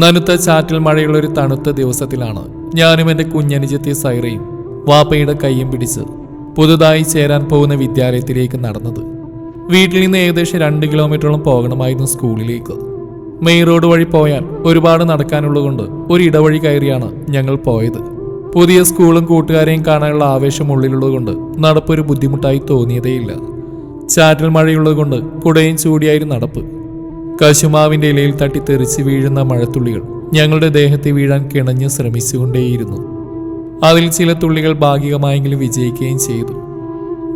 നനുത്ത ചാറ്റൽ മഴയുള്ള ഒരു തണുത്ത ദിവസത്തിലാണ് ഞാനും എന്റെ കുഞ്ഞനുജത്തി സൈറയും വാപ്പയുടെ കൈയും പിടിച്ച് പുതുതായി ചേരാൻ പോകുന്ന വിദ്യാലയത്തിലേക്ക് നടന്നത്. വീട്ടിൽ നിന്ന് ഏകദേശം രണ്ട് കിലോമീറ്ററോളം പോകണമായിരുന്നു സ്കൂളിലേക്ക്. മെയിൻ റോഡ് വഴി പോയാൽ ഒരുപാട് നടക്കാനുള്ളതുകൊണ്ട് ഒരു ഇടവഴി കയറിയാണ് ഞങ്ങൾ പോയത്. പുതിയ സ്കൂളും കൂട്ടുകാരെയും കാണാനുള്ള ആവേശം ഉള്ളിലുള്ളതുകൊണ്ട് നടപ്പൊരു ബുദ്ധിമുട്ടായി തോന്നിയതേയില്ല. ചാറ്റൽ മഴയുള്ളതുകൊണ്ട് കുടയും ചൂടിയായിരുന്നു നടപ്പ്. കശുമാവിന്റെ ഇലയിൽ തട്ടി തെറിച്ച് വീഴുന്ന മഴത്തുള്ളികൾ ഞങ്ങളുടെ ദേഹത്തെ വീഴാൻ കിണഞ്ഞ് ശ്രമിച്ചുകൊണ്ടേയിരുന്നു. അതിൽ ചില തുള്ളികൾ ഭാഗികമായെങ്കിലും വിജയിക്കുകയും ചെയ്തു.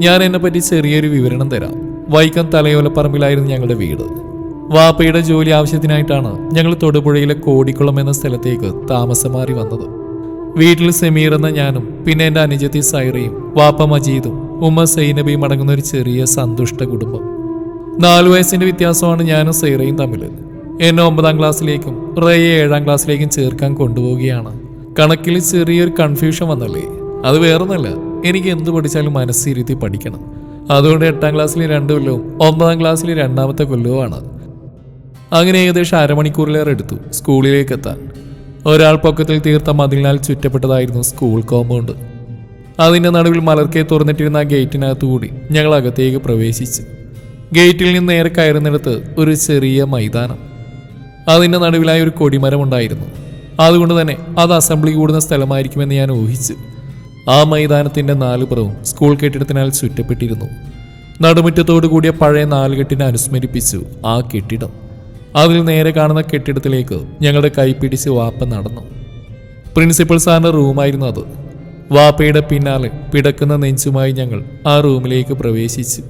ഞാൻ എന്നെ എന്നെപ്പറ്റി ചെറിയൊരു വിവരണം തരാം. വൈക്കം തലയോലപ്പറമ്പിലായിരുന്നു ഞങ്ങളുടെ വീട്. വാപ്പയുടെ ജോലി ആവശ്യത്തിനായിട്ടാണ് ഞങ്ങൾ തൊടുപുഴയിലെ കോടിക്കുളം എന്ന സ്ഥലത്തേക്ക് താമസം മാറി വന്നത്. വീട്ടിൽ സെമീർ എന്ന ഞാനും പിന്നെ എന്റെ അനുജത്തി സൈറയും വാപ്പ മജീദും ഉമ്മ സൈനബിയും അടങ്ങുന്ന ഒരു ചെറിയ സന്തുഷ്ട കുടുംബം. നാലു വയസ്സിന്റെ വ്യത്യാസമാണ് ഞാനും സൈറയും തമ്മിൽ. എന്നെ ഒമ്പതാം ക്ലാസ്സിലേക്കും റയെ ഏഴാം ക്ലാസ്സിലേക്കും ചേർക്കാൻ കൊണ്ടുപോവുകയാണ്. കണക്കിൽ ചെറിയൊരു കൺഫ്യൂഷൻ വന്നല്ലേ? അത് വേറൊന്നല്ല എനിക്ക് എന്ത് പഠിച്ചാലും മനസ്സിരുത്തി പഠിക്കണം. അതുകൊണ്ട് എട്ടാം ക്ലാസ്സിലെ രണ്ട് കൊല്ലവും ഒമ്പതാം ക്ലാസ്സിലെ രണ്ടാമത്തെ കൊല്ലവുമാണ്. അങ്ങനെ ഏകദേശം അരമണിക്കൂറിലേറെ എടുത്തു സ്കൂളിലേക്ക് എത്താൻ. ഒരാൾ പൊക്കത്തിൽ തീർത്ത മതിലിനാൽ ചുറ്റപ്പെട്ടതായിരുന്നു സ്കൂൾ കോമ്പൗണ്ട് അതിന്റെ നടുവിൽ മലർക്കെ തുറന്നിട്ടിരുന്ന ഗേറ്റിനകത്തുകൂടി ഗേറ്റിനകത്തു ഞങ്ങൾ അകത്തേക്ക് പ്രവേശിച്ചു. ഗേറ്റിൽ നിന്ന് നേരെ കയറുന്നിടത്ത് ഒരു ചെറിയ മൈതാനം. അതിന്റെ നടുവിലായി ഒരു കൊടിമരം ഉണ്ടായിരുന്നു. അതുകൊണ്ട് തന്നെ അത് അസംബ്ലി കൂടുന്ന സ്ഥലമായിരിക്കുമെന്ന് ഞാൻ ഊഹിച്ചു. ആ മൈതാനത്തിന്റെ നാലുപുറവും സ്കൂൾ കെട്ടിടത്തിനാൽ ചുറ്റപ്പെട്ടിരുന്നു. നടുമുറ്റത്തോടു കൂടിയ പഴയ നാലുകെട്ടിനെ അനുസ്മരിപ്പിച്ചു ആ കെട്ടിടം. അതിൽ നേരെ കാണുന്ന കെട്ടിടത്തിലേക്ക് ഞങ്ങളുടെ കൈപ്പിടിച്ച് വാപ്പ നടന്നു. പ്രിൻസിപ്പൽ സാറിന്റെ റൂമായിരുന്നു അത്. വാപ്പയുടെ പിന്നാലെ പിടക്കുന്ന നെഞ്ചുമായി ഞങ്ങൾ ആ റൂമിലേക്ക് പ്രവേശിച്ചു.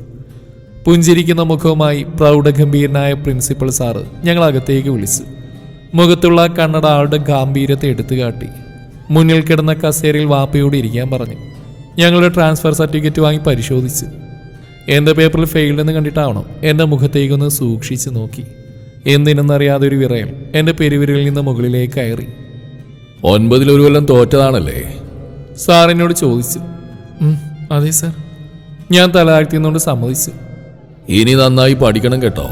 പുഞ്ചിരിക്കുന്ന മുഖവുമായി പ്രൗഢഗംഭീരനായ പ്രിൻസിപ്പൽ സാറ് ഞങ്ങൾ അകത്തേക്ക് വിളിച്ചു. മുഖത്തുള്ള കണ്ണട ആളുടെ ഗാംഭീര്യത്തെ എടുത്തു കാട്ടി. മുന്നിൽ കിടന്ന കസേരയിൽ വാപ്പയോട് ഇരിക്കാൻ പറഞ്ഞു. ഞങ്ങളുടെ ട്രാൻസ്ഫർ സർട്ടിഫിക്കറ്റ് വാങ്ങി പരിശോധിച്ചു. എന്റെ പേപ്പറിൽ ഫെയിൽഡ് എന്ന് കണ്ടിട്ടാവണം എന്റെ മുഖത്തേക്കൊന്ന് സൂക്ഷിച്ചു നോക്കി. എന്തിനെന്നറിയാതെ ഒരു വിറയൽ എന്റെ പെരുവിരലിൽ നിന്ന് മുകളിലേക്ക് കയറി. ഒൻപതിൽ ഒരു കൊല്ലം തോറ്റതാണല്ലേ? സാറിനോട് ചോദിച്ചു. "ഉം, അതെ സാർ. ഞാൻ തലാഴ്ത്തിയെന്നുകൊണ്ട് സമ്മതിച്ചു. ഇനി നന്നായി പഠിക്കണം കേട്ടോ.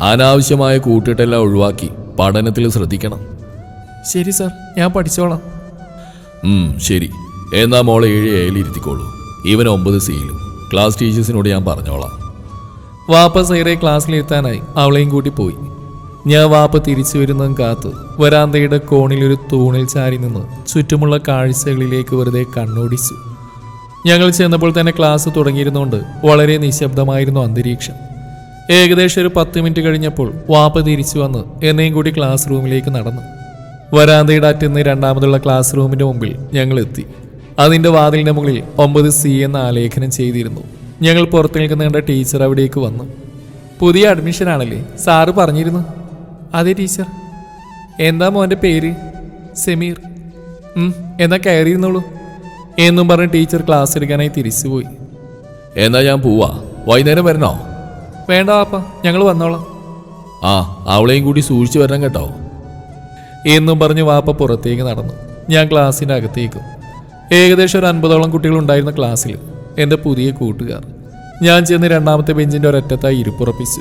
അനാവശ്യമായ കൂട്ടിട്ടെല്ലാം ഒഴിവാക്കി പഠനത്തിൽ ശ്രദ്ധിക്കണം. ശരി സർ ഞാൻ പഠിച്ചോളാം. ശരി. എന്നാ മോളെ ഏഴ് ഏലി ഇരുത്തിക്കോളൂ. ഇവൻ ഒമ്പത് സിയിലും ക്ലാസ് ടീച്ചേഴ്സിനോട് ഞാൻ പറഞ്ഞോളാം. വാപ്പ സൈറെ ക്ലാസ്സിലെത്താനായി അവളെയും കൂട്ടി പോയി. ഞാൻ വാപ്പ തിരിച്ചു വരുന്നതും കാത്ത് വരാന്തയുടെ കോണിൽ ഒരു തൂണിൽ ചാരി നിന്ന് ചുറ്റുമുള്ള കാഴ്ചകളിലേക്ക് വെറുതെ കണ്ണോടിച്ചു. ഞങ്ങൾ ചെന്നപ്പോൾ തന്നെ ക്ലാസ് തുടങ്ങിയിരുന്നുകൊണ്ട് വളരെ നിശബ്ദമായിരുന്നു അന്തരീക്ഷം. ഏകദേശം ഒരു പത്ത് മിനിറ്റ് കഴിഞ്ഞപ്പോൾ വാപ്പ തിരിച്ചു വന്ന് എന്നെയും കൂടി ക്ലാസ് റൂമിലേക്ക് നടന്നു. വരാന്തയുടെ അറ്റുന്ന് രണ്ടാമതുള്ള ക്ലാസ് റൂമിന്റെ മുമ്പിൽ ഞങ്ങൾ എത്തി. അതിന്റെ വാതിലിന്റെ മുകളിൽ ഒമ്പത് സി എന്ന് ആലേഖനം ചെയ്തിരുന്നു. ഞങ്ങൾ പുറത്തു നിൽക്കുന്ന കണ്ട ടീച്ചർ അവിടേക്ക് വന്നു. പുതിയ അഡ്മിഷൻ ആണല്ലേ? സാറ് പറഞ്ഞിരുന്നു. അതെ ടീച്ചർ. എന്താ മോന്റെ പേര്? സെമീർ. എന്നാ കയറിയിരുന്നോളൂ. എന്നും പറഞ്ഞ് ടീച്ചർ ക്ലാസ് എടുക്കാനായി തിരിച്ചുപോയി എന്നാ ഞാൻ പോവാ. വൈകുന്നേരം വരണോ? വേണ്ട അപ്പ ഞങ്ങൾ വന്നോളാം. ആ അവളെയും കൂടി സൂക്ഷിച്ചു വരണം കേട്ടോ. എന്നും പറഞ്ഞ് വാപ്പ പുറത്തേക്ക് നടന്നു. ഞാൻ ക്ലാസ്സിന്റെ അകത്തേക്കും. ഏകദേശം ഒരു അൻപതോളം കുട്ടികൾ ഉണ്ടായിരുന്ന ക്ലാസ്സിൽ എന്റെ പുതിയ കൂട്ടുകാർ. ഞാൻ ചെന്ന് രണ്ടാമത്തെ ബെഞ്ചിന്റെ ഒരറ്റത്തായി ഇരിപ്പുറപ്പിച്ചു.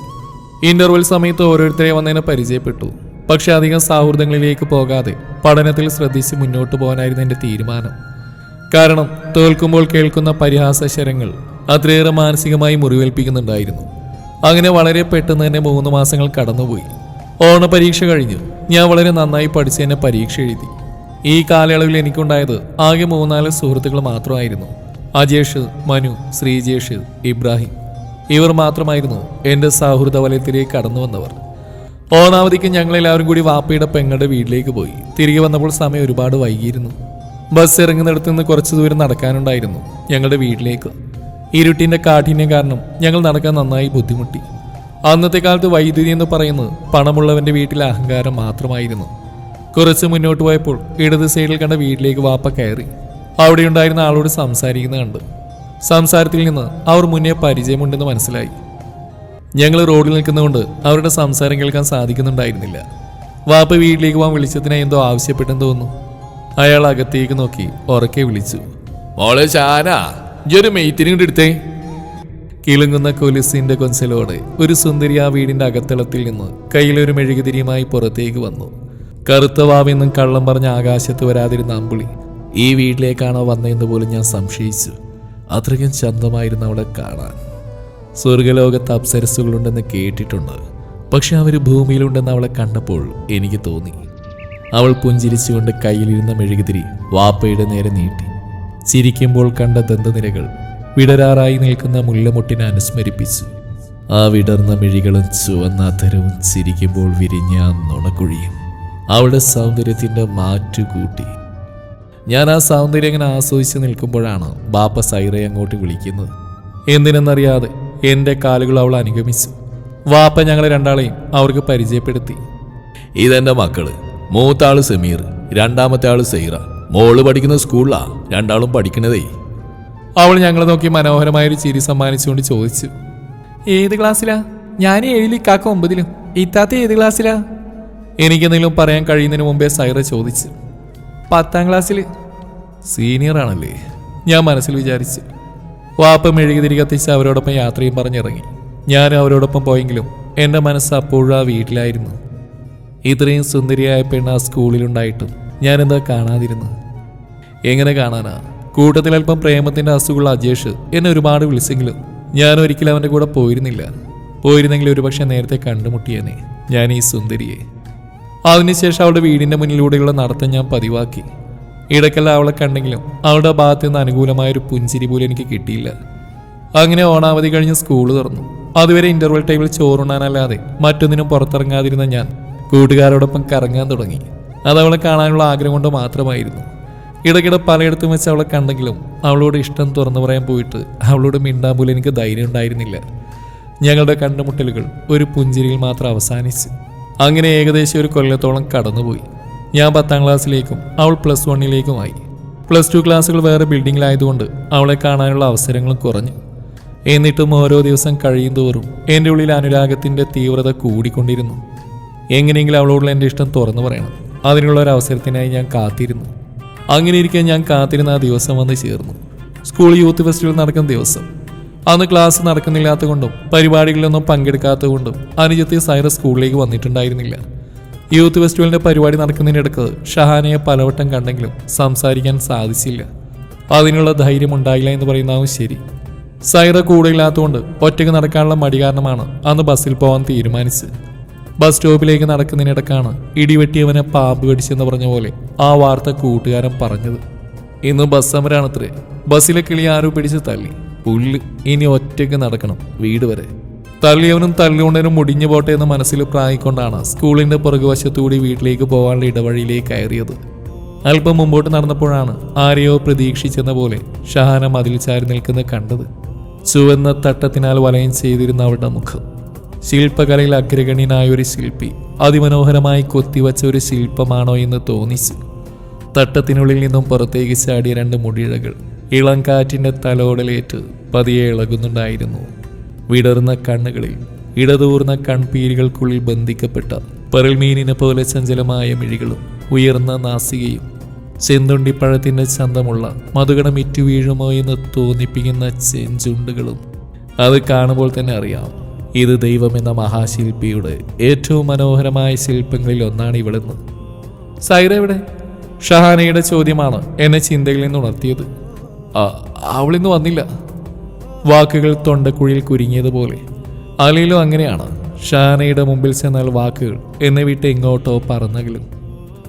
ഇന്റർവെൽ സമയത്ത് ഓരോരുത്തരെ വന്നതിനെ പരിചയപ്പെട്ടു. പക്ഷെ അധികം സൗഹൃദങ്ങളിലേക്ക് പോകാതെ പഠനത്തിൽ ശ്രദ്ധിച്ച് മുന്നോട്ട് പോകാനായിരുന്നു എന്റെ തീരുമാനം. കാരണം തോൽക്കുമ്പോൾ കേൾക്കുന്ന പരിഹാസശരങ്ങൾ അത്രയേറെ മാനസികമായി മുറിവേൽപ്പിക്കുന്നുണ്ടായിരുന്നു. അങ്ങനെ വളരെ പെട്ടെന്ന് തന്നെ മൂന്ന് മാസങ്ങൾ കടന്നുപോയി. ഓണപരീക്ഷ കഴിഞ്ഞു. ഞാൻ വളരെ നന്നായി പഠിച്ച് തന്നെ പരീക്ഷ എഴുതി. ഈ കാലയളവിൽ എനിക്കുണ്ടായത് ആകെ മൂന്നാൽ സുഹൃത്തുക്കൾ മാത്രമായിരുന്നു. അജേഷ് മനു ശ്രീജേഷ് ഇബ്രാഹിം. ഇവർ മാത്രമായിരുന്നു എന്റെ സൗഹൃദ വലയത്തിലേക്ക് കടന്നു വന്നവർ. ഓണാവധിക്ക് ഞങ്ങളെല്ലാവരും കൂടി വാപ്പയുടെ പെങ്ങളുടെ വീട്ടിലേക്ക് പോയി. തിരികെ വന്നപ്പോൾ സമയം ഒരുപാട് വൈകിയിരുന്നു. ബസ് ഇറങ്ങുന്നിടത്ത് നിന്ന് കുറച്ച് ദൂരം നടക്കാനുണ്ടായിരുന്നു ഞങ്ങളുടെ വീട്ടിലേക്ക്. ഇരുട്ടിന്റെ കാഠിന്യം കാരണം ഞങ്ങൾ നടക്കാൻ നന്നായി ബുദ്ധിമുട്ടി. അന്നത്തെ കാലത്ത് വൈദ്യുതി എന്ന് പറയുന്നത് പണമുള്ളവന്റെ വീട്ടിലെ അഹങ്കാരം മാത്രമായിരുന്നു. കുറച്ച് മുന്നോട്ട് പോയപ്പോൾ ഇടത് സൈഡിൽ കണ്ട വീട്ടിലേക്ക് വാപ്പ കയറി. അവിടെ ഉണ്ടായിരുന്ന ആളോട് സംസാരിക്കുന്ന കണ്ട്. സംസാരത്തിൽ നിന്ന് അവർ മുന്നേ പരിചയമുണ്ടെന്ന് മനസ്സിലായി. ഞങ്ങൾ റോഡിൽ നിൽക്കുന്നതുകൊണ്ട് അവരുടെ സംസാരം കേൾക്കാൻ സാധിക്കുന്നുണ്ടായിരുന്നില്ല. വാപ്പ വീട്ടിലേക്ക് പോകാൻ വിളിച്ചതിനായി എന്തോ ആവശ്യപ്പെട്ടെന്ന് തോന്നുന്നു. അയാൾ അകത്തേക്ക് നോക്കി ഉറക്കെ വിളിച്ചു. മോളെ ചാനാ മെയ്ത്തിനും കൂടി എടുത്തേ. കിളുങ്ങുന്ന കൊലുസിന്റെ കൊഞ്ചലോടെ ഒരു സുന്ദരി ആ വീടിന്റെ അകത്തളത്തിൽ നിന്ന് കയ്യിലൊരു മെഴുകുതിരിയുമായി പുറത്തേക്ക് വന്നു. കറുത്ത വാവെന്നും കള്ളം പറഞ്ഞ ആകാശത്ത് വരാതിരുന്ന അമ്പിളി ഈ വീട്ടിലേക്കാണോ വന്നതെന്ന് പോലും ഞാൻ സംശയിച്ചു. അത്രയ്ക്കും ചന്തമായിരുന്നു അവളെ കാണാൻ. സ്വർഗലോകത്ത് അപ്സരസുകളുണ്ടെന്ന് കേട്ടിട്ടുണ്ട്. പക്ഷെ അവർ ഭൂമിയിലുണ്ടെന്ന് അവളെ കണ്ടപ്പോൾ എനിക്ക് തോന്നി. അവൾ പുഞ്ചിരിച്ചുകൊണ്ട് കയ്യിലിരുന്ന മെഴുകുതിരി വാപ്പയുടെ നേരെ നീട്ടി. ചിരിക്കുമ്പോൾ കണ്ട ദന്തനിരകൾ വിടരാറായി നിൽക്കുന്ന മുല്ലമുട്ടിനെ അനുസ്മരിപ്പിച്ചു. ആ വിടർന്ന മിഴികളും ചുവന്ന അധരവും ചിരിക്കുമ്പോൾ വിരിഞ്ഞ നുണക്കുഴിയും അവളുടെ സൗന്ദര്യത്തിന്റെ മാറ്റുകൂട്ടി. ഞാൻ ആ സൗന്ദര്യം ഇങ്ങനെ ആസ്വദിച്ച് നിൽക്കുമ്പോഴാണ് ബാപ്പ സൈറയെ അങ്ങോട്ട് വിളിക്കുന്നത്. എന്തിനെന്നറിയാതെ എന്റെ കാലുകൾ അവൾ അനുഗമിച്ചു. വാപ്പ ഞങ്ങളെ രണ്ടാളെയും അവർക്ക് പരിചയപ്പെടുത്തി. ഇതെന്റെ മക്കൾ. മൂത്ത ആൾ സമീർ രണ്ടാമത്തെ ആൾ സൈറ മോൾ പഠിക്കുന്ന സ്കൂളിലാ രണ്ടാളും പഠിക്കണതേ. അവൾ ഞങ്ങളെ നോക്കി മനോഹരമായൊരു ചിരി സമ്മാനിച്ചുകൊണ്ട് ചോദിച്ചു. ഏത് ക്ലാസ്സിലാ? ഞാൻ ഏഴിൽ ഇക്കാക്ക ഒമ്പതിലും. ഇത്താത്ത ഏത് ക്ലാസ്സിലാ? എനിക്കെന്തെങ്കിലും പറയാൻ കഴിയുന്നതിന് മുമ്പേ സൈറ ചോദിച്ചു. പത്താം ക്ലാസ്സിൽ സീനിയർ ആണല്ലേ? ഞാൻ മനസ്സിൽ വിചാരിച്ചു. വാപ്പ മെഴുകുതിരി കത്തിച്ച് അവരോടൊപ്പം യാത്രയും പറഞ്ഞിറങ്ങി. ഞാൻ അവരോടൊപ്പം പോയെങ്കിലും എന്റെ മനസ്സ് അപ്പോഴും ആ വീട്ടിലായിരുന്നു. ഇത്രയും സുന്ദരിയായ പെണ്ണ് ആ സ്കൂളിലുണ്ടായിട്ടും ഞാനെന്താ കാണാതിരുന്നു എങ്ങനെ കാണാനാ? കൂട്ടത്തിൽ അല്പം പ്രേമത്തിന്റെ അസുഖമുള്ള അജേഷ് എന്നെ ഒരുപാട് വിളിച്ചെങ്കിലും ഞാൻ ഒരിക്കലും അവന്റെ കൂടെ പോയിരുന്നില്ല. പോയിരുന്നെങ്കിൽ ഒരുപക്ഷെ നേരത്തെ കണ്ടുമുട്ടിയേനെ ഞാൻ ഈ സുന്ദരിയെ. അതിനുശേഷം അവളുടെ വീടിന്റെ മുന്നിലൂടെയുള്ള നടത്തം ഞാൻ പതിവാക്കി. ഇടയ്ക്കെല്ലാം അവളെ കണ്ടെങ്കിലും അവളുടെ ഭാഗത്ത് നിന്ന് അനുകൂലമായൊരു പുഞ്ചിരി പോലും എനിക്ക് കിട്ടിയില്ല. അങ്ങനെ ഓണാവധി കഴിഞ്ഞ് സ്കൂൾ തുറന്നു. അതുവരെ ഇന്റർവെൽ ടൈമിൽ ചോറുണ്ണാനല്ലാതെ മറ്റൊന്നിനും പുറത്തിറങ്ങാതിരുന്ന ഞാൻ കൂട്ടുകാരോടൊപ്പം കറങ്ങാൻ തുടങ്ങി. അത് അവളെ കാണാനുള്ള ആഗ്രഹം കൊണ്ട് മാത്രമായിരുന്നു. ഇടയ്ക്കിടെ പലയിടത്തും വെച്ച് അവളെ കണ്ടെങ്കിലും അവളോട് ഇഷ്ടം തുറന്നു പറയാൻ പോയിട്ട് അവളോട് മിണ്ടാൻ പോലും എനിക്ക് ധൈര്യം ഉണ്ടായിരുന്നില്ല. ഞങ്ങളുടെ കണ്ടുമുട്ടലുകൾ ഒരു പുഞ്ചിരിയിൽ മാത്രം അവസാനിച്ച്. അങ്ങനെ ഏകദേശം ഒരു കൊല്ലത്തോളം കടന്നുപോയി. ഞാൻ പത്താം ക്ലാസ്സിലേക്കും അവൾ പ്ലസ് വണ്ണിലേക്കുമായി പ്ലസ് ടു ക്ലാസ്സുകൾ വേറെ ബിൽഡിങ്ങിലായതുകൊണ്ട് അവളെ കാണാനുള്ള അവസരങ്ങളും കുറഞ്ഞു. എന്നിട്ടും ഓരോ ദിവസം കഴിയും തോറും എന്റെ ഉള്ളിൽ അനുരാഗത്തിന്റെ തീവ്രത കൂടിക്കൊണ്ടിരുന്നു. എങ്ങനെയെങ്കിലും അവളോടുള്ള എന്റെ ഇഷ്ടം തുറന്നു പറയണം. അതിനുള്ള ഒരു അവസരത്തിനായി ഞാൻ കാത്തിരുന്നു. അങ്ങനെ ഇരിക്കാൻ ഞാൻ കാത്തിരുന്ന ആ ദിവസം വന്ന് ചേർന്നു. സ്കൂൾ യൂത്ത് ഫെസ്റ്റിവൽ നടക്കുന്ന ദിവസം. അന്ന് ക്ലാസ് നടക്കുന്നില്ലാത്ത കൊണ്ടും പരിപാടികളിലൊന്നും പങ്കെടുക്കാത്തത് കൊണ്ടും അനുജത്തി സൈറ സ്കൂളിലേക്ക് വന്നിട്ടുണ്ടായിരുന്നില്ല. യൂത്ത് ഫെസ്റ്റിവലിന്റെ പരിപാടി നടക്കുന്നതിനിടക്ക് ഷഹാനയെ പലവട്ടം കണ്ടെങ്കിലും സംസാരിക്കാൻ സാധിച്ചില്ല. അതിനുള്ള ധൈര്യം ഉണ്ടായില്ല എന്ന് പറയുന്നതാവും ശരി. സൈറ കൂടെ ഇല്ലാത്തതുകൊണ്ട് ഒറ്റയ്ക്ക് നടക്കാനുള്ള മടി കാരണമാണ് അന്ന് ബസ്സിൽ പോകാൻ തീരുമാനിച്ചത്. ബസ് സ്റ്റോപ്പിലേക്ക് നടക്കുന്നതിനിടക്കാണ് ഇടിവെട്ടിയവനെ പാമ്പ് കടിച്ചെന്ന് പറഞ്ഞ പോലെ ആ വാർത്ത കൂട്ടുകാരൻ പറഞ്ഞത്. ഇന്ന് ബസ് സമരാണത്രേ. ബസ്സിലെ കിളി ആരോ പിടിച്ച് തള്ളി. പുല്ല് ഇനി ഒറ്റയ്ക്ക് നടക്കണം വീട് വരെ. തള്ളിയവനും തള്ളിക്കൊണ്ടവനും മുടിഞ്ഞു പോട്ടെ എന്ന് മനസ്സിൽ പ്രായിക്കൊണ്ടാണ് സ്കൂളിന്റെ പുറകുവശത്തുകൂടി വീട്ടിലേക്ക് പോകാനുള്ള ഇടവഴിയിലേക്ക് കയറിയത്. അല്പം മുമ്പോട്ട് നടന്നപ്പോഴാണ് ആരെയോ പ്രതീക്ഷിച്ചെന്ന പോലെ ഷഹാന മതിൽ ചാരി നിൽക്കുന്നത് കണ്ടത്. ചുവന്ന തട്ടത്തിനാൽ വലയം ചെയ്തിരുന്ന അവളുടെ മുഖം. ശില്പകലയിൽ അഗ്രഗണ്യനായ ഒരു ശില്പി അതിമനോഹരമായി കൊത്തിവച്ച ഒരു ശില്പമാണോ എന്ന് തോന്നിച്ചു. തട്ടത്തിനുള്ളിൽ നിന്നും പുറത്തേക്ക് ചാടിയ രണ്ട് മുടിയിഴകൾ ഇളം കാറ്റിന്റെ തലോടലേറ്റ് പതിയെ ഇളകുന്നുണ്ടായിരുന്നു. വിടർന്ന കണ്ണുകളിൽ ഇടതൂർന്ന കൺപീരികൾക്കുള്ളിൽ ബന്ധിക്കപ്പെട്ട പെറൽമീനിനെ പോലെ ചഞ്ചലമായ മിഴികളും ഉയർന്ന നാസികയും ചെന്തുണ്ടിപ്പഴത്തിന്റെ ചന്തമുള്ള മധുകടം ഇറ്റു വീഴുമോ എന്ന് തോന്നിപ്പിക്കുന്ന ചെഞ്ചുണ്ടുകളും അത് കാണുമ്പോൾ തന്നെ അറിയാം. ഇത് ദൈവം എന്ന മഹാശില്പിയുടെ ഏറ്റവും മനോഹരമായ ശില്പങ്ങളിൽ ഒന്നാണ് ഇവിടുന്ന്. സൈറ എവിടെ? ഷഹാനയുടെ ചോദ്യമാണ് എന്നെ ചിന്തയിൽ നിന്ന് ഉണർത്തിയത്. "ആ, അവളിന്ന് വന്നില്ല. വാക്കുകൾ തൊണ്ടക്കുഴിയിൽ കുരുങ്ങിയതുപോലെ. അലയിലും അങ്ങനെയാണ്. ഷഹാനയുടെ മുമ്പിൽ ചെന്നാൽ വാക്കുകൾ എന്നെ വിട്ട് എങ്ങോട്ടോ പറന്നകലും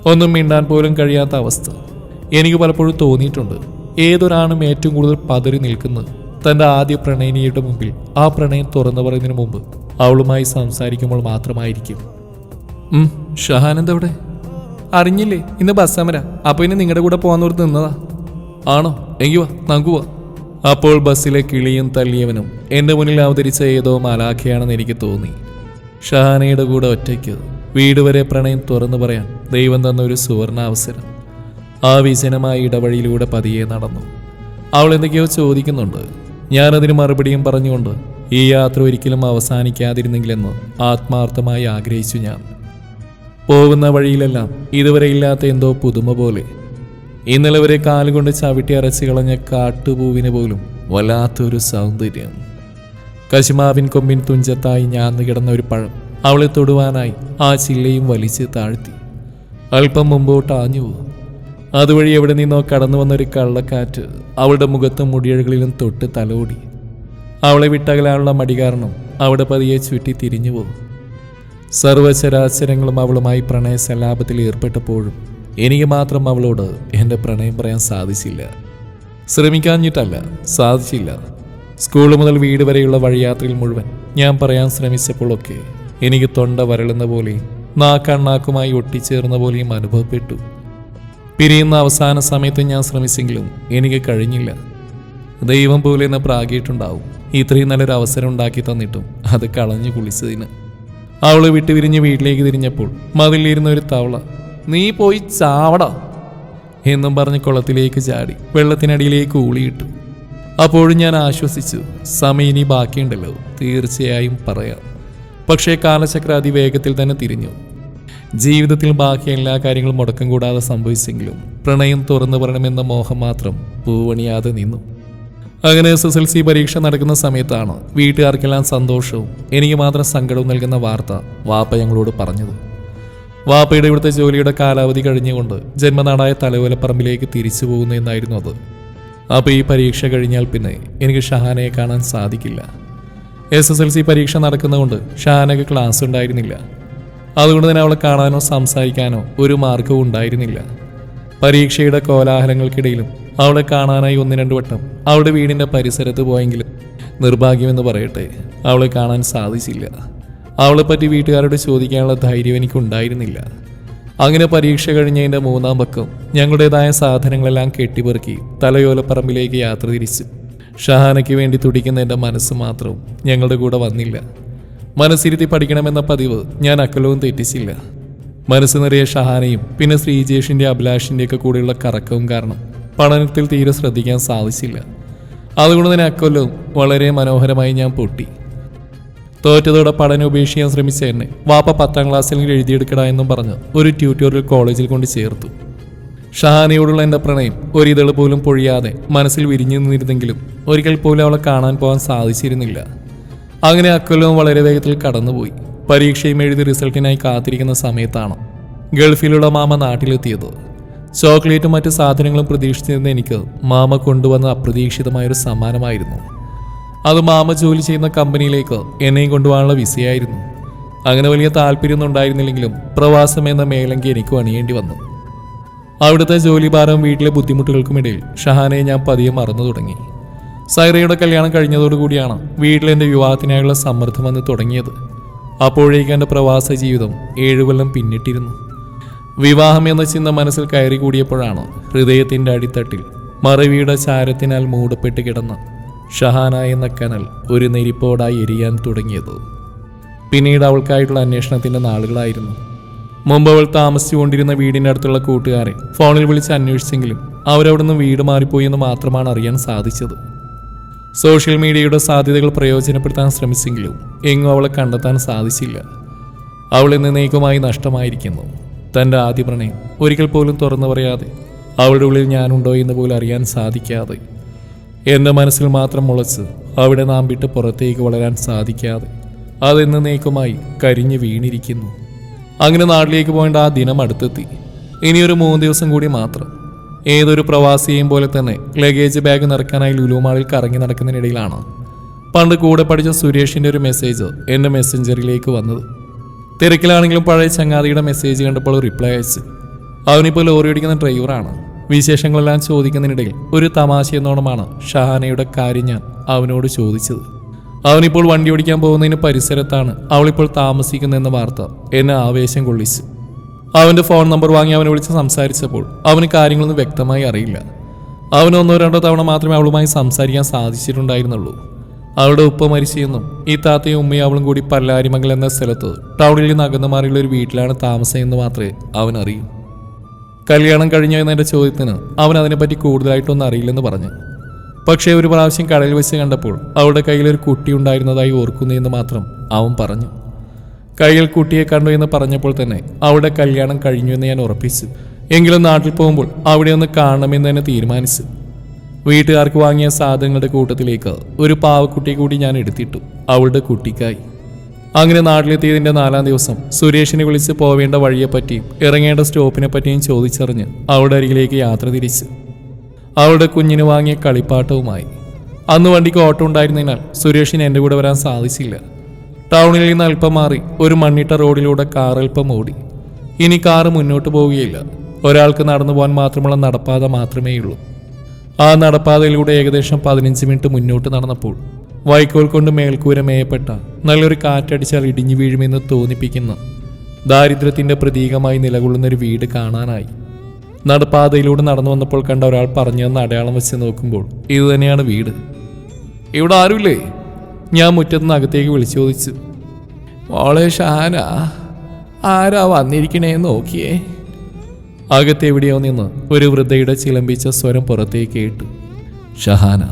ഒന്നും മിണ്ടാൻ പോലും കഴിയാത്ത അവസ്ഥ. എനിക്ക് പലപ്പോഴും തോന്നിയിട്ടുണ്ട്. ഏതൊരാണും ഏറ്റവും കൂടുതൽ പതറി നിൽക്കുന്നത്? തന്റെ ആദ്യ പ്രണയിനിയുടെ മുമ്പിൽ ആ പ്രണയം തുറന്നു പറയുന്നതിന് മുമ്പ് അവളുമായി സംസാരിക്കുമ്പോൾ മാത്രമായിരിക്കും. ഉം, അവിടെ അറിഞ്ഞില്ലേ ഇന്ന് ബസ് സമര അപ്പൊ ഇനി നിങ്ങളുടെ കൂടെ പോകാന്നോർത്ത് നിന്നതാ. ആണോ? എങ്കി വാ നമുക്ക് പോവാം. അപ്പോൾ ബസ്സിലെ കിളിയും തല്ലിയവനും എന്റെ മുന്നിൽ അവതരിച്ച ഏതോ മലാഖയാണെന്ന് എനിക്ക് തോന്നി. ഷഹാനയുടെ കൂടെ ഒറ്റയ്ക്ക് വീട് വരെ പ്രണയം തുറന്നു പറയാൻ ദൈവം തന്ന ഒരു സുവർണ അവസരം. ആ വിജനമായ ഇടവഴിയിലൂടെ പതിയെ നടന്നു. അവൾ എന്തൊക്കെയോ ചോദിക്കുന്നുണ്ട്. ഞാനതിന് മറുപടിയും പറഞ്ഞുകൊണ്ട് ഈ യാത്ര ഒരിക്കലും അവസാനിക്കാതിരുന്നെങ്കിലെന്ന് ആത്മാർത്ഥമായി ആഗ്രഹിച്ചു ഞാൻ. പോകുന്ന വഴിയിലെല്ലാം ഇതുവരെ ഇല്ലാത്ത എന്തോ പുതുമ പോലെ. ഇന്നലെ വരെ കാലുകൊണ്ട് ചവിട്ടി അരച്ച് കളഞ്ഞ കാട്ടുപൂവിന് പോലും വല്ലാത്തൊരു സൗന്ദര്യം. കശുമാവിൻ കൊമ്പിൻ തുഞ്ചത്തായി ഞാന്ന് കിടന്ന ഒരു പഴം അവളെ തൊടുവാനായി ആ ചില്ലയും വലിച്ച് താഴ്ത്തി. അല്പം മുമ്പോട്ട് ആഞ്ഞു പോകും അതുവഴി എവിടെ നിന്നോ കടന്നു വന്നൊരു കള്ളക്കാറ്റ് അവളുടെ മുഖത്തും മുടിയഴുകളിലും തൊട്ട് തലോടി. അവളെ വിട്ടകലാനുള്ള മടി കാരണം അവിടെ പതിയെ ചുറ്റി തിരിഞ്ഞു പോകും. സർവചരാചരങ്ങളും അവളുമായി പ്രണയ സലാപത്തിൽ ഏർപ്പെട്ടപ്പോഴും എനിക്ക് മാത്രം അവളോട് എന്റെ പ്രണയം പറയാൻ സാധിച്ചില്ല. ശ്രമിക്കാഞ്ഞിട്ടല്ല സാധിച്ചില്ല. സ്കൂൾ മുതൽ വീട് വരെയുള്ള വഴിയാത്രയിൽ മുഴുവൻ ഞാൻ പറയാൻ ശ്രമിച്ചപ്പോഴൊക്കെ എനിക്ക് തൊണ്ട വരളുന്ന പോലെയും നാക്കണ്ണാക്കുമായി ഒട്ടിച്ചേർന്ന പോലെയും അനുഭവപ്പെട്ടു. പിരിയുന്ന അവസാന സമയത്ത് ഞാൻ ശ്രമിച്ചെങ്കിലും എനിക്ക് കഴിഞ്ഞില്ല. ദൈവം പോലെ എന്ന് പ്രാഗിയിട്ടുണ്ടാവും. ഇത്രയും നല്ലൊരു അവസരം ഉണ്ടാക്കി തന്നിട്ടും അത് കളഞ്ഞു കുളിച്ചതിന്. അവൾ വിട്ടുപിരിഞ്ഞ് വീട്ടിലേക്ക് തിരിഞ്ഞപ്പോൾ മതിലിരുന്ന ഒരു തവള നീ പോയി ചാവട എന്നും പറഞ്ഞ് കുളത്തിലേക്ക് ചാടി വെള്ളത്തിനടിയിലേക്ക് ഊളിയിട്ടു. അപ്പോഴും ഞാൻ ആശ്വസിച്ചു സമയം ഇനി ബാക്കിയുണ്ടല്ലോ തീർച്ചയായും പറയാം. പക്ഷേ കാലചക്ര അതിവേഗത്തിൽ തന്നെ തിരിഞ്ഞു. ജീവിതത്തിൽ ബാക്കി എല്ലാ കാര്യങ്ങളും മുടക്കം കൂടാതെ സംഭവിച്ചെങ്കിലും പ്രണയം തുറന്നു പറയണമെന്ന മോഹം മാത്രം പൂവണിയാതെ നിന്നു. അങ്ങനെ എസ് എസ് എൽ സി പരീക്ഷ നടക്കുന്ന സമയത്താണ് വീട്ടുകാർക്കെല്ലാം സന്തോഷവും എനിക്ക് മാത്രം സങ്കടവും നൽകുന്ന വാർത്ത വാപ്പ ഞങ്ങളോട് പറഞ്ഞത്. വാപ്പയുടെ ഇവിടുത്തെ ജോലിയുടെ കാലാവധി കഴിഞ്ഞുകൊണ്ട് ജന്മനാടായ തലവലപ്പറമ്പിലേക്ക് തിരിച്ചു പോകുന്നു എന്നായിരുന്നു അത്. അപ്പോൾ ഈ പരീക്ഷ കഴിഞ്ഞാൽ പിന്നെ എനിക്ക് ഷഹാനയെ കാണാൻ സാധിക്കില്ല. എസ് എസ് എൽ സി പരീക്ഷ നടക്കുന്നതുകൊണ്ട് ഷഹാനക്ക് ക്ലാസ് ഉണ്ടായിരുന്നില്ല. അതുകൊണ്ട് തന്നെ അവളെ കാണാനോ സംസാരിക്കാനോ ഒരു മാർഗവും ഉണ്ടായിരുന്നില്ല. പരീക്ഷയുടെ കോലാഹലങ്ങൾക്കിടയിലും അവളെ കാണാനായി ഒന്ന് രണ്ട് വട്ടം അവളുടെ വീടിന്റെ പരിസരത്ത് പോയെങ്കിലും നിർഭാഗ്യമെന്ന് പറയട്ടെ അവളെ കാണാൻ സാധിച്ചില്ല. അവളെ പറ്റി വീട്ടുകാരോട് ചോദിക്കാനുള്ള ധൈര്യം എനിക്കുണ്ടായിരുന്നില്ല. അങ്ങനെ പരീക്ഷ കഴിഞ്ഞതിന്റെ മൂന്നാം പക്കം ഞങ്ങളുടേതായ സാധനങ്ങളെല്ലാം കെട്ടിപ്പെറുക്കി തലയോലപ്പറമ്പിലേക്ക് യാത്ര തിരിച്ചു. ഷഹാനയ്ക്ക് വേണ്ടി തുടിക്കുന്ന എന്റെ മനസ്സ് മാത്രവും ഞങ്ങളുടെ കൂടെ വന്നില്ല. മനസ്സിരുത്തി പഠിക്കണമെന്ന പതിവ് ഞാൻ അക്കലവും തെറ്റിച്ചില്ല. മനസ്സ് നിറയെ ഷഹാനയും പിന്നെ ശ്രീജേഷിന്റെ അഭിലാഷിന്റെ ഒക്കെ കൂടെയുള്ള കറക്കവും കാരണം പഠനത്തിൽ തീരെ ശ്രദ്ധിക്കാൻ സാധിച്ചില്ല. അതുകൊണ്ട് തന്നെ അക്കൊല്ലവും വളരെ മനോഹരമായി ഞാൻ പൊട്ടി. തോറ്റതോടെ പഠനം ഉപേക്ഷിക്കാൻ ശ്രമിച്ച എന്നെ വാപ്പ പത്താം ക്ലാസ്സിൽ എഴുതിയെടുക്കടാ എന്നും പറഞ്ഞ് ഒരു ട്യൂട്ടോറിയൽ കോളേജിൽ കൊണ്ട് ചേർത്തു. ഷഹാനയോടുള്ള എന്റെ പ്രണയം ഒരിതൾ പോലും പൊഴിയാതെ മനസ്സിൽ വിരിഞ്ഞു നിന്നിരുന്നെങ്കിലും ഒരിക്കൽ പോലും അവളെ കാണാൻ പോകാൻ സാധിച്ചിരുന്നില്ല. അങ്ങനെ അക്കൊല്ലവും വളരെ വേഗത്തിൽ കടന്നുപോയി. പരീക്ഷയും എഴുതി റിസൾട്ടിനായി കാത്തിരിക്കുന്ന സമയത്താണ് ഗൾഫിലുള്ള മാമ നാട്ടിലെത്തിയത്. ചോക്ലേറ്റും മറ്റ് സാധനങ്ങളും പ്രതീക്ഷിച്ചിരുന്ന എനിക്ക് മാമ കൊണ്ടുവന്ന അപ്രതീക്ഷിതമായൊരു സമ്മാനമായിരുന്നു. അത് മാമ ജോലി ചെയ്യുന്ന കമ്പനിയിലേക്ക് എന്നെയും കൊണ്ടുപോകാനുള്ള വിസയായിരുന്നു. അങ്ങനെ വലിയ താല്പര്യമൊന്നും ഉണ്ടായിരുന്നില്ലെങ്കിലും പ്രവാസം എന്ന മേലങ്കി എനിക്ക് അണിയേണ്ടി വന്നു. അവിടുത്തെ ജോലിഭാരവും വീട്ടിലെ ബുദ്ധിമുട്ടുകൾക്കുമിടയിൽ ഷഹാനയെ ഞാൻ പതിയെ മറന്നു തുടങ്ങി. സൈറയുടെ കല്യാണം കഴിഞ്ഞതോടുകൂടിയാണ് വീട്ടിൽ എന്റെ വിവാഹത്തിനായുള്ള സമ്മർദ്ദം വന്ന് തുടങ്ങിയത്. അപ്പോഴേക്കും എന്റെ പ്രവാസ ജീവിതം ഏഴുകൊല്ലം പിന്നിട്ടിരുന്നു. വിവാഹം എന്ന ചിന്ത മനസ്സിൽ കയറി കൂടിയപ്പോഴാണ് ഹൃദയത്തിന്റെ അടിത്തട്ടിൽ മറവിയുടെ ചാരത്തിനാൽ മൂടപ്പെട്ട് കിടന്ന ഷഹാന എന്ന കനൽ ഒരു നെരിപ്പോടായി എരിയാൻ തുടങ്ങിയത്. പിന്നീട് അവൾക്കായിട്ടുള്ള അന്വേഷണത്തിന്റെ നാളുകളായിരുന്നു. മുമ്പ് അവൾ താമസിച്ചുകൊണ്ടിരുന്ന വീടിന്റെ അടുത്തുള്ള കൂട്ടുകാരെ ഫോണിൽ വിളിച്ച് അന്വേഷിച്ചെങ്കിലും അവരവിടുന്ന് വീട് മാറിപ്പോയി എന്ന് മാത്രമാണ് അറിയാൻ സാധിച്ചത്. സോഷ്യൽ മീഡിയയുടെ സാധ്യതകൾ പ്രയോജനപ്പെടുത്താൻ ശ്രമിച്ചെങ്കിലും എങ്ങും അവളെ കണ്ടെത്താൻ സാധിച്ചില്ല. അവൾ എന്നേക്കുമായി നഷ്ടമായിരിക്കുന്നു. തന്റെ ആദ്യ പ്രണയം ഒരിക്കൽ പോലും തുറന്നു പറയാതെ അവളുടെ ഉള്ളിൽ ഞാനുണ്ടോ എന്ന് പോലും അറിയാൻ സാധിക്കാതെ എന്റെ മനസ്സിൽ മാത്രം മുളച്ച് അവിടെ നാം വിട്ട് പുറത്തേക്ക് വളരാൻ സാധിക്കാതെ അതെന്ന് നീക്കുമായി കരിഞ്ഞു വീണിരിക്കുന്നു. അങ്ങനെ നാട്ടിലേക്ക് പോകേണ്ട ആ ദിനം അടുത്തെത്തി. ഇനിയൊരു മൂന്ന് ദിവസം കൂടി മാത്രം ഏതൊരു പ്രവാസിയെയും പോലെ തന്നെ ലഗേജ് ബാഗ് നിറക്കാനായി ലുലുമാളിൽ കറങ്ങി നടക്കുന്നതിനിടയിലാണ്. പണ്ട് കൂടെ പഠിച്ച സുരേഷിന്റെ ഒരു മെസ്സേജ് എന്റെ മെസ്സഞ്ചറിലേക്ക് വന്നത്. തിരക്കിലാണെങ്കിലും പഴയ ചങ്ങാതിയുടെ മെസ്സേജ് കണ്ടപ്പോൾ റിപ്ലൈ അയച്ചു. അവനിപ്പോൾ ലോറി ഓടിക്കുന്ന ഡ്രൈവറാണ് വിശേഷങ്ങളെല്ലാം ചോദിക്കുന്നതിനിടയിൽ ഒരു തമാശ എന്നോണമാണ് ഷഹാനയുടെ കാര്യം ഞാൻ അവനോട് ചോദിച്ചത്. അവനിപ്പോൾ വണ്ടി ഓടിക്കാൻ പോകുന്നതിന് പരിസരത്താണ് അവളിപ്പോൾ താമസിക്കുന്നതെന്ന വാർത്ത എന്നെ ആവേശം കൊള്ളിച്ചു. അവന്റെ ഫോൺ നമ്പർ വാങ്ങി അവനെ വിളിച്ച് സംസാരിച്ചപ്പോൾ അവന് കാര്യങ്ങളൊന്നും വ്യക്തമായി അറിയില്ല. അവന് ഒന്നോ രണ്ടോ തവണ മാത്രമേ അവളുമായി സംസാരിക്കാൻ സാധിച്ചിട്ടുണ്ടായിരുന്നുള്ളൂ. അവളുടെ ഉപ്പ മരിച്ചെന്നും ഈ താത്തയും ഉമ്മയും അവളും കൂടി പല്ലാരിമംഗൽ എന്ന സ്ഥലത്ത് ടൗണിൽ നിന്ന് അകന്നു മാറിയുള്ള ഒരു വീട്ടിലാണ് താമസം എന്ന് മാത്രമേ അവൻ അറിയൂ. കല്യാണം കഴിഞ്ഞോ എന്ന ചോദ്യത്തിന് അവൻ അതിനെപ്പറ്റി കൂടുതലായിട്ടൊന്നും അറിയില്ലെന്ന് പറഞ്ഞു. പക്ഷേ ഒരു പ്രാവശ്യം കടയിൽ വെച്ച് കണ്ടപ്പോൾ അവളുടെ കയ്യിൽ ഒരു കുട്ടി ഉണ്ടായിരുന്നതായി ഓർക്കുന്നു എന്ന് മാത്രം അവൻ പറഞ്ഞു. കയ്യിൽ കുട്ടിയെ കണ്ടു എന്ന് പറഞ്ഞപ്പോൾ തന്നെ അവിടെ കല്യാണം കഴിഞ്ഞു എന്ന് ഞാൻ ഉറപ്പിച്ചു. എങ്കിലും നാട്ടിൽ പോകുമ്പോൾ അവിടെ ഒന്ന് കാണണമെന്ന് തന്നെ തീരുമാനിച്ചു. വീട്ടുകാർക്ക് വാങ്ങിയ സാധനങ്ങളുടെ കൂട്ടത്തിലേക്ക് ഒരു പാവക്കുട്ടിയെ കൂടി ഞാൻ എടുത്തിട്ടു. അവളുടെ കുട്ടിക്കായി. അങ്ങനെ നാട്ടിലെത്തിയതിന്റെ നാലാം ദിവസം സുരേഷിനെ വിളിച്ച് പോവേണ്ട വഴിയെപ്പറ്റിയും ഇറങ്ങേണ്ട സ്റ്റോപ്പിനെ പറ്റിയും ചോദിച്ചറിഞ്ഞ് അവളുടെ അരികിലേക്ക് യാത്ര തിരിച്ച്. അവളുടെ കുഞ്ഞിന് വാങ്ങിയ കളിപ്പാട്ടവുമായി. അന്ന് വണ്ടിക്ക് ഓട്ടോ ഉണ്ടായിരുന്നതിനാൽ സുരേഷിന് എന്റെ കൂടെ വരാൻ സാധിച്ചില്ല. ടൗണിൽ നിന്ന് അല്പം മാറി ഒരു മണ്ണിട്ട റോഡിലൂടെ കാർ അല്പം ഓടി. ഇനി കാറ് മുന്നോട്ട് പോവുകയില്ല. ഒരാൾക്ക് നടന്നു പോകാൻ മാത്രമുള്ള നടപ്പാത മാത്രമേയുള്ളൂ. ആ നടപ്പാതയിലൂടെ ഏകദേശം പതിനഞ്ച് മിനിറ്റ് മുന്നോട്ട് നടന്നപ്പോൾ വൈക്കോൽ കൊണ്ട് മേൽക്കൂര മേയപ്പെട്ട നല്ലൊരു കാറ്റടിച്ചാൽ ഇടിഞ്ഞു വീഴുമെന്ന് തോന്നിപ്പിക്കുന്ന ദാരിദ്ര്യത്തിന്റെ പ്രതീകമായി നിലകൊള്ളുന്ന ഒരു വീട് കാണാനായി. നടപ്പാതയിലൂടെ നടന്നു വന്നപ്പോൾ കണ്ട ഒരാൾ പറഞ്ഞു തന്ന അടയാളം വെച്ച് നോക്കുമ്പോൾ ഇത് തന്നെയാണ് വീട്. ഇവിടെ ആരുമില്ലേ? ഞാൻ മുറ്റത്തുനിന്ന് അകത്തേക്ക് വിളിച്ചു ചോദിച്ചു മോളെ ഷാന ആരാ വന്നിരിക്കണേ നോക്കിയേ? അകത്തെവിടെയോ നിന്ന് ഒരു വൃദ്ധയുടെ ചിലമ്പിച്ച സ്വരം പുറത്തേക്ക് കേട്ടു ഷഹാന.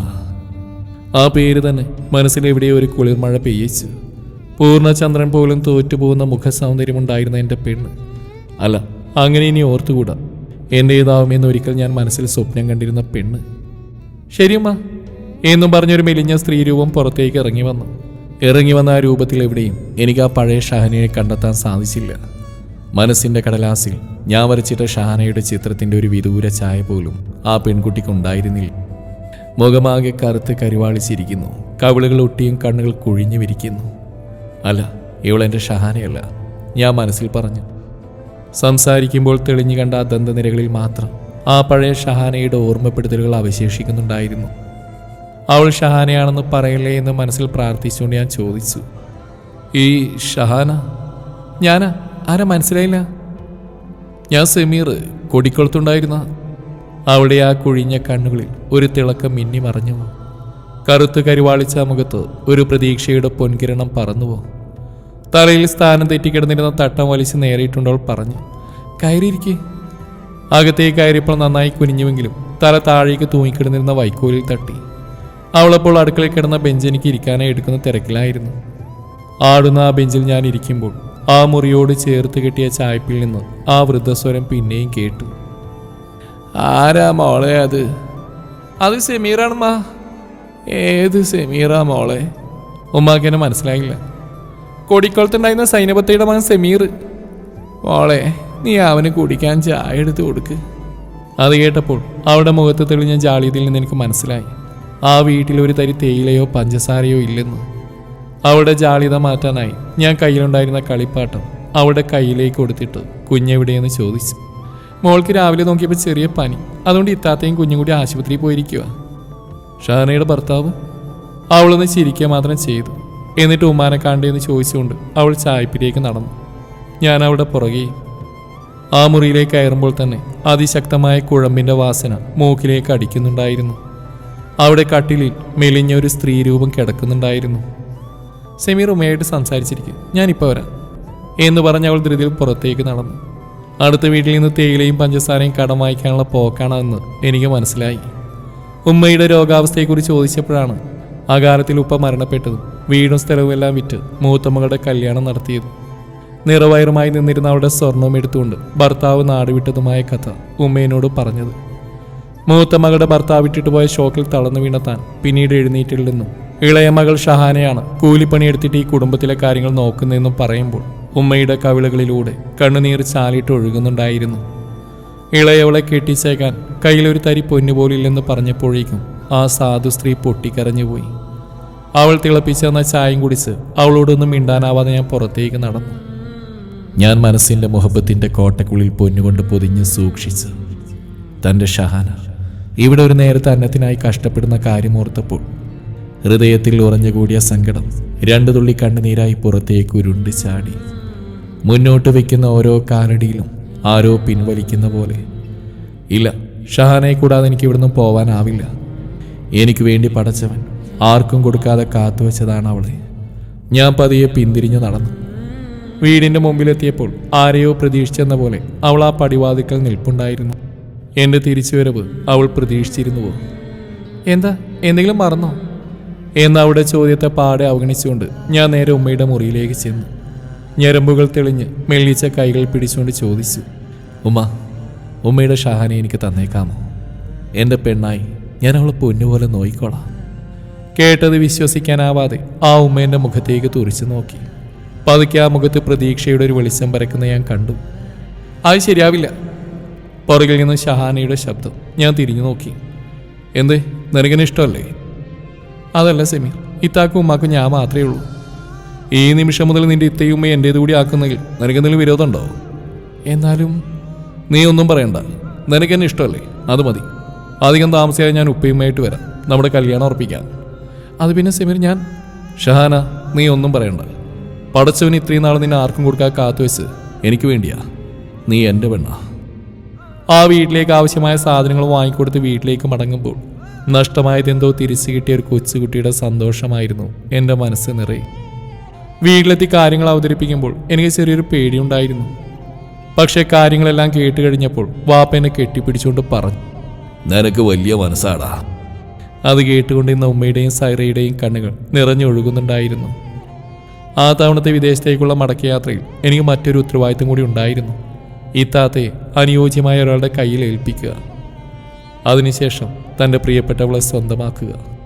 ആ പേര് തന്നെ മനസ്സിലെവിടെയോ ഒരു കുളിർമഴ പെയ്യിച്ചു. പൂർണചന്ദ്രൻ പോലും തോറ്റുപോകുന്ന മുഖസൗന്ദര്യമുണ്ടായിരുന്ന എന്റെ പെണ്ണ്. അല്ല അങ്ങനെ ഇനി ഓർത്തുകൂടാ. എന്റേതാവുമെന്ന് ഒരിക്കൽ ഞാൻ മനസ്സിൽ സ്വപ്നം കണ്ടിരുന്ന പെണ്ണ്. ശരിയമ്മ എന്നും പറഞ്ഞൊരു മെലിഞ്ഞ സ്ത്രീരൂപം പുറത്തേക്ക് ഇറങ്ങി വന്നു. ഇറങ്ങി വന്ന ആ രൂപത്തിൽ എവിടെയും എനിക്ക് ആ പഴയ ഷഹനയെ കണ്ടെത്താൻ സാധിച്ചില്ല. മനസ്സിന്റെ കടലാസിൽ ഞാൻ വരച്ചിട്ട ഷഹാനയുടെ ചിത്രത്തിന്റെ ഒരു വിദൂര ഛായ പോലും ആ പെൺകുട്ടിക്കുണ്ടായിരുന്നില്ല മുഖമാകെ കറുത്ത് കരിവാളിച്ചിരിക്കുന്നു. കവിളുകൾ ഒട്ടിയും കണ്ണുകൾ കുഴിഞ്ഞു വിരിക്കുന്നു. അല്ല ഇവളെന്റെ ഷഹാനയല്ല ഞാൻ മനസ്സിൽ പറഞ്ഞു. സംസാരിക്കുമ്പോൾ തെളിഞ്ഞു കണ്ട ആ ദന്തനിരകളിൽ മാത്രം ആ പഴയ ഷഹാനയുടെ ഓർമ്മപ്പെടുത്തലുകൾ അവശേഷിക്കുന്നുണ്ടായിരുന്നു. അവൾ ഷഹാനയാണെന്ന് പറയല്ലേ എന്ന് മനസ്സിൽ പ്രാർത്ഥിച്ചുകൊണ്ട് ഞാൻ ചോദിച്ചു. ഈ ഷഹാന ഞാനാ? ആരാ മനസ്സിലായില്ല? ഞാൻ സെമീർ കൊടിക്കൊളത്തുണ്ടായിരുന്ന. അവിടെ ആ കുഴിഞ്ഞ കണ്ണുകളിൽ ഒരു തിളക്കം മിന്നി മറഞ്ഞു. കറുത്ത് കരിവാളിച്ച മുഖത്ത് ഒരു പ്രതീക്ഷയുടെ പൊൻകിരണം പറന്നുവോ തലയിൽ സ്ഥാനം തെറ്റിക്കിടന്നിരുന്ന തട്ടം വലിച്ച് നേരിട്ടുണ്ടോൾ പറഞ്ഞു കയറിയിരിക്കേ. അകത്തേക്ക് കയറിയപ്പോൾ നന്നായി കുനിഞ്ഞുവെങ്കിലും തല താഴേക്ക് തൂങ്ങിക്കിടന്നിരുന്ന വൈക്കോലിൽ തട്ടി. അവളപ്പോൾ അടുക്കളയിൽ കിടന്ന ബെഞ്ച് എനിക്ക് ഇരിക്കാനായി എടുക്കുന്ന തിരക്കിലായിരുന്നു. ആടുന്ന ആ ബെഞ്ചിൽ ഞാൻ ഇരിക്കുമ്പോൾ ആ മുറിയോട് ചേർത്ത് കെട്ടിയ ചായ്പിൽ നിന്ന് ആ വൃദ്ധസ്വരം പിന്നെയും കേട്ടു. ആരാ മോളെ അത്? അത് സെമീറാണമ്മ. ഏത് സെമീറാ മോളെ? ഉമ്മാക്ക് എന്നെ മനസ്സിലായില്ല. കൊടിക്കുളത്തുണ്ടായിരുന്ന സൈനപത്തയുടെ മകൻ സെമീർ. മോളെ നീ അവന് കുടിക്കാൻ ചായ എടുത്ത് കൊടുക്ക്. അത് കേട്ടപ്പോൾ അവളുടെ മുഖത്ത് തെളിഞ്ഞ ജാളിയതിൽ നിന്ന് എനിക്ക് മനസ്സിലായി. ആ വീട്ടിൽ ഒരു തരി തേയിലയോ പഞ്ചസാരയോ ഇല്ലെന്ന്. അവളുടെ ജാളിത മാറ്റാനായി ഞാൻ കയ്യിലുണ്ടായിരുന്ന കളിപ്പാട്ടം അവളുടെ കയ്യിലേക്ക് കൊടുത്തിട്ട് കുഞ്ഞെവിടെയെന്ന് ചോദിച്ചു. മോൾക്ക് രാവിലെ നോക്കിയപ്പോൾ ചെറിയ പനി. അതുകൊണ്ട് ഇത്താത്തയും കുഞ്ഞും കൂടി ആശുപത്രിയിൽ പോയിരിക്കുക ഷാനയുടെ ഭർത്താവ്? അവളൊന്ന് ചിരിക്കുക മാത്രം ചെയ്തു. എന്നിട്ട് ഉമ്മാനെ കാണ്ടെന്ന് ചോദിച്ചുകൊണ്ട് അവൾ ചായപ്പിലേക്ക് നടന്നു. ഞാൻ അവിടെ പുറകെ. ആ മുറിയിലേക്ക് കയറുമ്പോൾ തന്നെ അതിശക്തമായ കുഴമ്പിന്റെ വാസന മൂക്കിലേക്ക് അടിക്കുന്നുണ്ടായിരുന്നു. അവിടെ കട്ടിലിൽ മെലിഞ്ഞ ഒരു സ്ത്രീ രൂപം കിടക്കുന്നുണ്ടായിരുന്നു. സെമീർ ഉമ്മയായിട്ട് സംസാരിച്ചിരിക്കും. ഞാനിപ്പോൾ വരാം എന്ന് പറഞ്ഞ് അവൾ ധൃതിയിൽ പുറത്തേക്ക് നടന്നു. അടുത്ത വീട്ടിൽ നിന്ന് തേയിലയും പഞ്ചസാരയും കടം വാങ്ങിക്കാനുള്ള പോക്കാണെന്ന് എനിക്ക് മനസ്സിലായി. ഉമ്മയുടെ രോഗാവസ്ഥയെക്കുറിച്ച് ചോദിച്ചപ്പോഴാണ് അകാലത്തിൽ ഉപ്പ മരണപ്പെട്ടതും വീടും സ്ഥലവും എല്ലാം വിറ്റ് മൂത്തമ്മകളുടെ കല്യാണം നടത്തിയത്. നിറവയറുമായി നിന്നിരുന്ന അവളുടെ സ്വർണവും എടുത്തുകൊണ്ട് ഭർത്താവ് നാടുവിട്ടതുമായ കഥ ഉമ്മയോട് പറഞ്ഞത് മൂത്ത മകളുടെ ഭർത്താവ് വിട്ടിട്ട് പോയ ഷോക്കിൽ തളർന്നു വീണ താൻ പിന്നീട് എഴുന്നേറ്റില്ലെന്നും ഇളയ മകൾ ഷഹാനയാണ് കൂലിപ്പണിയെടുത്തിട്ട് ഈ കുടുംബത്തിലെ കാര്യങ്ങൾ നോക്കുന്നതെന്നും പറയുമ്പോൾ ഉമ്മയുടെ കവിളുകളിലൂടെ കണ്ണുനീർ ചാലിട്ട് ഒഴുകുന്നുണ്ടായിരുന്നു. ഇളയവളെ കെട്ടിച്ചേക്കാൻ കയ്യിലൊരു തരി പൊന്നുപോലില്ലെന്ന് പറഞ്ഞപ്പോഴേക്കും ആ സാധു സ്ത്രീ പൊട്ടിക്കരഞ്ഞുപോയി അവൾ തിളപ്പിച്ചു തന്ന ചായയും കുടിച്ച് അവളോടൊന്നും മിണ്ടാനാവാതെ ഞാൻ പുറത്തേക്ക് നടന്നു. ഞാൻ മനസ്സിന്റെ മുഹബത്തിന്റെ കോട്ടക്കുള്ളിൽ പൊന്നുകൊണ്ട് പൊതിഞ്ഞ് സൂക്ഷിച്ച് തന്റെ ഷഹാന ഇവിടെ ഒരു നേരത്തെ അന്നത്തിനായി കഷ്ടപ്പെടുന്ന കാര്യമോർത്തപ്പോൾ ഹൃദയത്തിൽ ഉറഞ്ഞുകൂടിയ സങ്കടം രണ്ടു തുള്ളി കണ്ണുനീരായി പുറത്തേക്ക് ഉരുണ്ട് ചാടി. മുന്നോട്ട് വയ്ക്കുന്ന ഓരോ കാലടിയിലും ആരോ പിൻവലിക്കുന്ന പോലെ ഇല്ല ഷഹാനെ കൂടാതെ എനിക്ക് ഇവിടുന്ന് പോവാനാവില്ല. എനിക്ക് വേണ്ടി പടച്ചവൻ ആർക്കും കൊടുക്കാതെ കാത്തുവെച്ചതാണ് അവളെ. ഞാൻ പതിയെ പിന്തിരിഞ്ഞു നടന്നു. വീടിന്റെ മുമ്പിലെത്തിയപ്പോൾ ആരെയോ പ്രതീക്ഷിച്ചെന്ന പോലെ അവൾ ആ പടിവാതിക്കൽ നിൽപ്പുണ്ടായിരുന്നു. എന്റെ തിരിച്ചുവരവ് അവൾ പ്രതീക്ഷിച്ചിരുന്നുവോ? എന്താ? എന്തെങ്കിലും മറന്നോ? എന്ന അവിടെ ചോദ്യത്തെ പാടെ അവഗണിച്ചുകൊണ്ട് ഞാൻ നേരെ ഉമ്മയുടെ മുറിയിലേക്ക് ചെന്നു. ഞരമ്പുകൾ തെളിഞ്ഞ് മെല്ലിച്ച കൈകൾ പിടിച്ചുകൊണ്ട് ചോദിച്ചു ഉമ്മ ഉമ്മയുടെ ഷഹാനെ എനിക്ക് തന്നേക്കാമോ? എന്റെ പെണ്ണായി ഞാൻ അവളെ പൊന്നുപോലെ നോയിക്കോളാം. കേട്ടത് വിശ്വസിക്കാനാവാതെ ആ ഉമ്മേന്റെ മുഖത്തേക്ക് തുറിച്ചു നോക്കി. പതുക്കെ ആ മുഖത്ത് പ്രതീക്ഷയുടെ ഒരു വെളിച്ചം പരക്കുന്ന ഞാൻ കണ്ടു. അത് ശരിയാവില്ല. പുറകിൽ നിന്ന് ഷഹാനയുടെ ശബ്ദം ഞാൻ തിരിഞ്ഞു നോക്കി. എന്ത്? നിനക്കിന് ഇഷ്ടമല്ലേ? അതല്ല സെമീർ ഇത്താക്കും ഉമ്മാക്കും ഞാൻ മാത്രമേ ഉള്ളൂ. ഈ നിമിഷം മുതൽ നിന്റെ ഇത്തയും ഉമ്മയും എന്റേത് കൂടി ആക്കുന്നതിൽ നിനക്കെന്തെങ്കിലും വിരോധമുണ്ടോ? എന്നാലും നീ ഒന്നും പറയണ്ട. നിനക്ക് എന്നെ ഇഷ്ടമല്ലേ? അത് മതി. അധികം താമസിയാതെ ഞാൻ ഉപ്പയുമായിട്ട് വരാം. നമ്മുടെ കല്യാണം ഉറപ്പിക്കാം. അത് പിന്നെ സെമീർ ഞാൻ ഷഹാന നീ ഒന്നും പറയണ്ട. പടച്ചവന് ഇത്രയും നാൾ നിന്നെ ആർക്കും കൊടുക്കാൻ കാത്തു വെച്ച് എനിക്ക് വേണ്ടിയാ. നീ എന്റെ പെണ്ണാ. ആ വീട്ടിലേക്ക് ആവശ്യമായ സാധനങ്ങൾ വാങ്ങിക്കൊടുത്ത് വീട്ടിലേക്ക് മടങ്ങുമ്പോൾ നഷ്ടമായതെന്തോ തിരിച്ചു കിട്ടിയ ഒരു കൊച്ചുകുട്ടിയുടെ സന്തോഷമായിരുന്നു എന്റെ മനസ്സ് നിറയെ. വീട്ടിലെത്തി കാര്യങ്ങൾ അവതരിപ്പിക്കുമ്പോൾ എനിക്ക് ചെറിയൊരു പേടിയുണ്ടായിരുന്നു. പക്ഷേ കാര്യങ്ങളെല്ലാം കേട്ട് കഴിഞ്ഞപ്പോൾ വാപ്പ എന്നെ കെട്ടിപ്പിടിച്ചുകൊണ്ട് പറഞ്ഞു നിനക്ക് വലിയ മനസ്സാടാ. അത് കേട്ടുകൊണ്ടിരുന്ന ഉമ്മയുടെയും സൈറയുടെയും കണ്ണുകൾ നിറഞ്ഞൊഴുകുന്നുണ്ടായിരുന്നു. ആ തവണത്തെ വിദേശത്തേക്കുള്ള മടക്കയാത്രയിൽ എനിക്ക് മറ്റൊരു ഉത്തരവാദിത്തം കൂടി ഉണ്ടായിരുന്നു. ഈ താത്തയെ അനുയോജ്യമായ ഒരാളുടെ കയ്യിൽ ഏൽപ്പിക്കുക. അതിനുശേഷം തന്റെ പ്രിയപ്പെട്ടവളെ സ്വന്തമാക്കുക.